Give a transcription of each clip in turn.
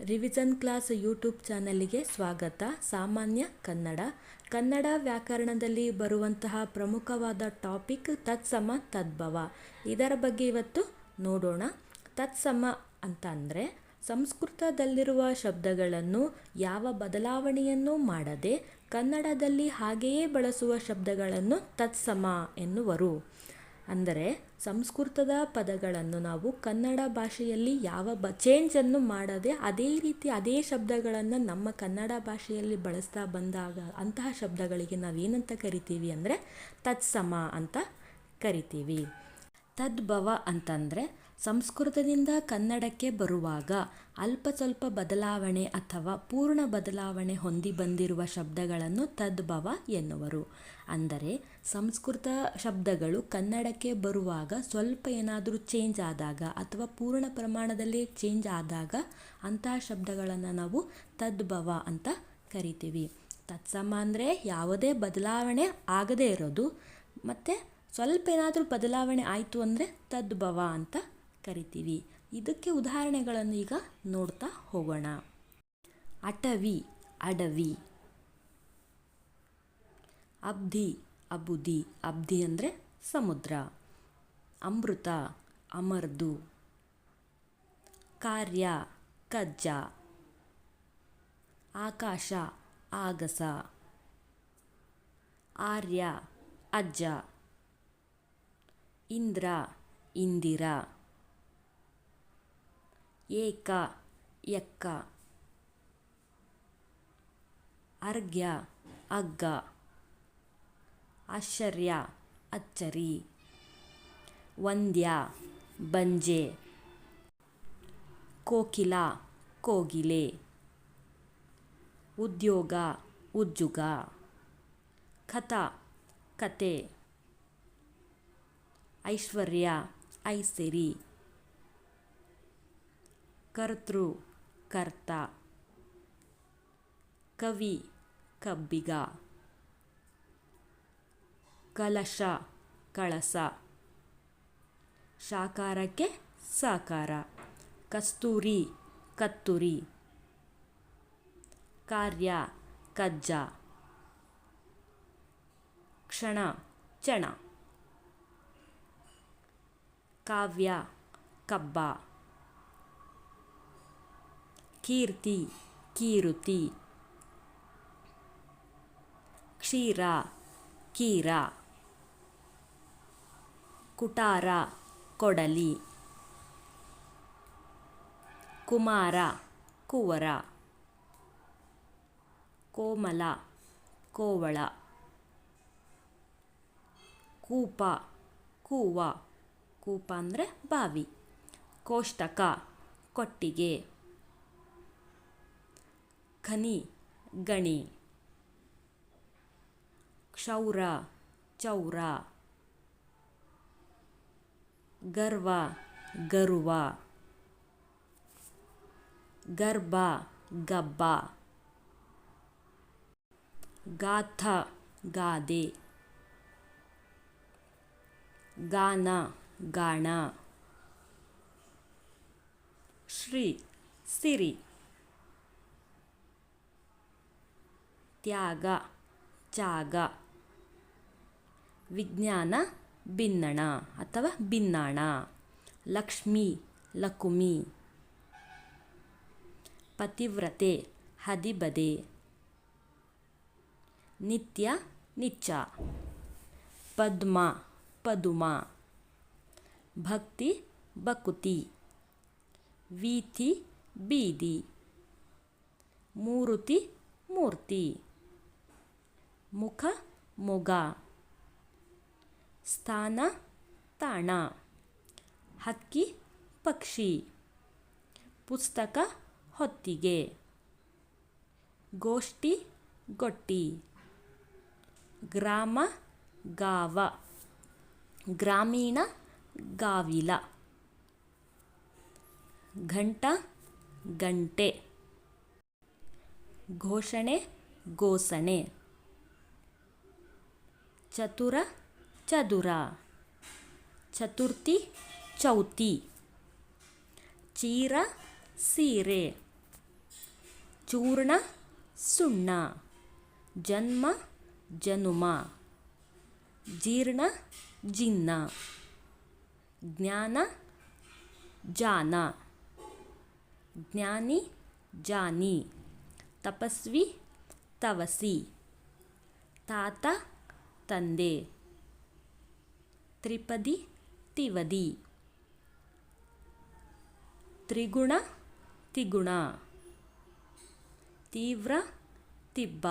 Revision class YouTube ಚಾನಲಿಗೆ ಸ್ವಾಗತ. ಸಾಮಾನ್ಯ ಕನ್ನಡ. ಕನ್ನಡ ವ್ಯಾಕರಣದಲ್ಲಿ ಬರುವಂತಹ ಪ್ರಮುಖವಾದ ಟಾಪಿಕ್ ತತ್ಸಮ ತದ್ಭವ. ಇದರ ಬಗ್ಗೆ ಇವತ್ತು ನೋಡೋಣ. ತತ್ಸಮ ಅಂತ ಅಂದರೆ ಸಂಸ್ಕೃತದಲ್ಲಿರುವ ಶಬ್ದಗಳನ್ನು ಯಾವ ಬದಲಾವಣೆಯನ್ನೂ ಮಾಡದೆ ಕನ್ನಡದಲ್ಲಿ ಹಾಗೆಯೇ ಬಳಸುವ ಶಬ್ದಗಳನ್ನು ತತ್ಸಮ ಎನ್ನುವರು. ಅಂದರೆ ಸಂಸ್ಕೃತದ ಪದಗಳನ್ನು ನಾವು ಕನ್ನಡ ಭಾಷೆಯಲ್ಲಿ ಯಾವ ಬ ಚೇಂಜನ್ನು ಮಾಡದೆ ಅದೇ ರೀತಿ ಅದೇ ಶಬ್ದಗಳನ್ನು ನಮ್ಮ ಕನ್ನಡ ಭಾಷೆಯಲ್ಲಿ ಬಳಸ್ತಾ ಬಂದಾಗ ಅಂತಹ ಶಬ್ದಗಳಿಗೆ ನಾವೇನಂತ ಕರಿತೀವಿ ಅಂದರೆ ತತ್ಸಮ ಅಂತ ಕರಿತೀವಿ. ತದ್ಭವ ಅಂತಂದರೆ ಸಂಸ್ಕೃತದಿಂದ ಕನ್ನಡಕ್ಕೆ ಬರುವಾಗ ಅಲ್ಪ ಸ್ವಲ್ಪ ಬದಲಾವಣೆ ಅಥವಾ ಪೂರ್ಣ ಬದಲಾವಣೆ ಹೊಂದಿ ಬಂದಿರುವ ಶಬ್ದಗಳನ್ನು ತದ್ಭವ ಎನ್ನುವರು. ಅಂದರೆ ಸಂಸ್ಕೃತ ಶಬ್ದಗಳು ಕನ್ನಡಕ್ಕೆ ಬರುವಾಗ ಸ್ವಲ್ಪ ಏನಾದರೂ ಚೇಂಜ್ ಆದಾಗ ಅಥವಾ ಪೂರ್ಣ ಪ್ರಮಾಣದಲ್ಲಿ ಚೇಂಜ್ ಆದಾಗ ಅಂತಹ ಶಬ್ದಗಳನ್ನು ನಾವು ತದ್ಭವ ಅಂತ ಕರಿತೀವಿ. ತತ್ಸಮ ಅಂದರೆ ಯಾವುದೇ ಬದಲಾವಣೆ ಆಗದೇ ಇರೋದು. ಮತ್ತು ಸ್ವಲ್ಪ ಏನಾದರೂ ಬದಲಾವಣೆ ಆಯಿತು ಅಂದರೆ ತದ್ಭವ ಅಂತ ಕರಿತೀವಿ. ಇದಕ್ಕೆ ಉದಾಹರಣೆಗಳನ್ನು ಈಗ ನೋಡ್ತಾ ಹೋಗೋಣ. ಅಟವಿ, ಅಡವಿ. ಅಬ್ಧಿ, ಅಬುದಿ. ಅಬ್ಧಿ ಅಂದರೆ ಸಮುದ್ರ. ಅಮೃತ, ಅಮರ್ದು. ಕಾರ್ಯ, ಕಜ್ಜ. ಆಕಾಶ, ಆಗಸ. ಆರ್ಯ, ಅಜ್ಜ. ಇಂದ್ರ, ಇಂದಿರ. ಏಕ ಎಕ್ಕ ಅರ್ಘ್ಯ, ಅಗ್ಗ. ಆಶ್ಚರ್ಯ, ಅಚ್ಚರಿ. ವಂದ್ಯ, ಬಂಜೆ. ಕೋಕಿಲ, ಕೋಗಿಲೆ. ಉದ್ಯೋಗ, ಉಜ್ಜುಗ. ಕಥ, ಕತೆ. ಐಶ್ವರ್ಯ ಐಸಿರಿ ಕರ್ತೃ, ಕರ್ತ. ಕವಿ, ಕಬ್ಬಿಗ. ಕಲಶ, ಕಳಸ. ಶಾಕಾರಕ್ಕೆ ಸಾಕಾರ. ಕಸ್ತೂರಿ, ಕತ್ತುರಿ. ಕಾರ್ಯ, ಕಜ್ಜ. ಕ್ಷಣ ಚಣ ಕಾವ್ಯ ಕಬ್ಬ. ಕೀರ್ತಿ ಕೀರುತಿ. ಕ್ಷೀರ ಕೀರ. ಕುಟಾರ ಕೊಡಲಿ. ಕುಮಾರ ಕುವರ. ಕೋಮಲ ಕೋವಳ. ಕೂಪ ಕೂವ. ಕೂಪ ಅಂದರೆ ಬಾವಿ. ಕೋಷ್ಟಕ, ಕೊಟ್ಟಿಗೆ. ಖನಿ, ಗಣಿ. ಕ್ಷೌರ, ಚೌರ. ಗರ್ವ ಗರ್ವ. ಗರ್ಭ, ಗಬ್ಬ. ಗಾಥ, ಗಾದೆ. ಗಾನ. ಗಾಣ. ಶ್ರೀ, ಸಿರಿ. ತ್ಯಾಗ ಜಾಗ ವಿಜ್ಞಾನ, ಬಿನ್ನಣ ಅಥವಾ ಬಿನ್ನಾಣ. ಲಕ್ಷ್ಮಿ, ಲಕುಮಿ. ಪತಿವ್ರತೆ, ಹದಿಬದೆ. ನಿತ್ಯ, ನಿಚ್ಚ. ಪದ್ಮ, ಪದುಮ. ಭಕ್ತಿ ಬಕುತಿ. ವೀಥಿ ಬೀದಿ. ಮೂರುತಿ ಮೂರ್ತಿ. ಮುಖ ಮೊಗ. ಸ್ಥಾನ ತಾಣ. ಹಕ್ಕಿ ಪಕ್ಷಿ. ಪುಸ್ತಕ ಹೊತ್ತಿಗೆ. ಗೋಷ್ಠಿ ಗೊಟ್ಟಿ. ಗ್ರಾಮ ಗಾವ. ಗ್ರಾಮೀಣ ಗಾವಿಲ. ಘಂಟ, ಗಂಟೆ. ಘೋಷಣೆ ಘೋಷಣೆ. ಚತುರ, ಚದುರ. ಚತುರ್ಥಿ, ಚೌತಿ. ಚೀರ, ಸೀರೆ. ಚೂರ್ಣ, ಸುಣ್ಣ. ಜನ್ಮ, ಜನುಮ. ಜೀರ್ಣ, ಜಿನ್ನ. ಜ್ಞಾನ ಜಾನ. ಜ್ಞಾನಿ ಜಾನಿ. ತಪಸ್ವಿ ತವಸಿ. ತಾತ ತಂದೆ. ತ್ರಿಪದಿ ತಿವದಿ. ತ್ರಿಗುಣ ತಿಗುಣ. ತೀವ್ರ ತಿಬ್ಬ.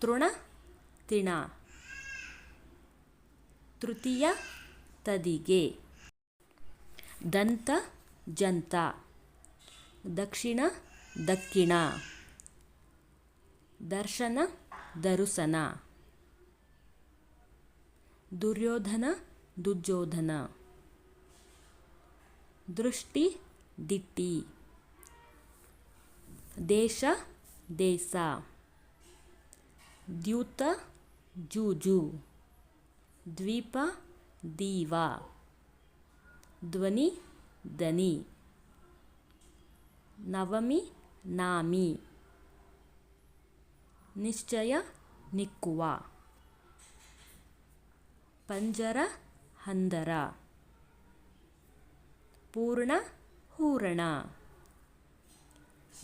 ತೃಣ ತಿಣ. ತೃತೀಯ ತದಿಗೆ ದಂತ, ಜಂತ. ದಕ್ಷಿಣ, ದಕ್ಕಿಣ. ದರ್ಶನ, ದರುಸನ. ದುರ್ಯೋಧನ ದುರ್ಯೋಧನ. ದೃಷ್ಟಿ, ದಿಟ್ಟಿ. ದೇಶ, ದೇಸ. ದ್ಯೂತ, ಜೂಜು. ದ್ವೀಪ ದೀವ. ಧ್ವನಿ ದನಿ ನವಮಿ, ನಾಮಿ. ನಿಶ್ಚಯ, ನಿಕ್ಕುವ. ಪಂಜರ, ಹಂದರ. ಪೂರ್ಣ, ಹೂರಣ.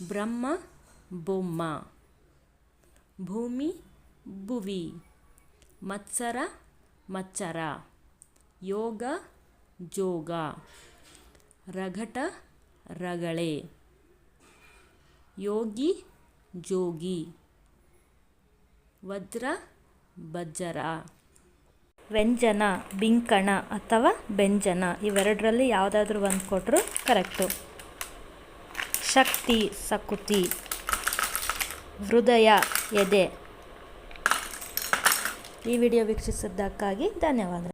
ಬ್ರಹ್ಮ, ಬೊಮ್ಮ. ಭೂಮಿ, ಭುವಿ. ಮತ್ಸರ, ಮಚ್ಚರ. ಯೋಗ, ಜೋಗ, ರಘಟ, ರಗಳೆ. ಯೋಗಿ, ಜೋಗಿ. ವಜ್ರ, ಬಜ್ಜರ. ವ್ಯಂಜನ, ಬಿಂಕಣ ಅಥವಾ ಬೆಂಜನ ಇವೆರಡರಲ್ಲಿ ಯಾವುದಾದ್ರೂ ಒಂದು ಕೊಟ್ಟರು ಕರೆಕ್ಟು. ಶಕ್ತಿ, ಸಕುತಿ. ಹೃದಯ, ಎದೆ. ಈ ವಿಡಿಯೋ ವೀಕ್ಷಿಸಿದ್ದಕ್ಕಾಗಿ ಧನ್ಯವಾದ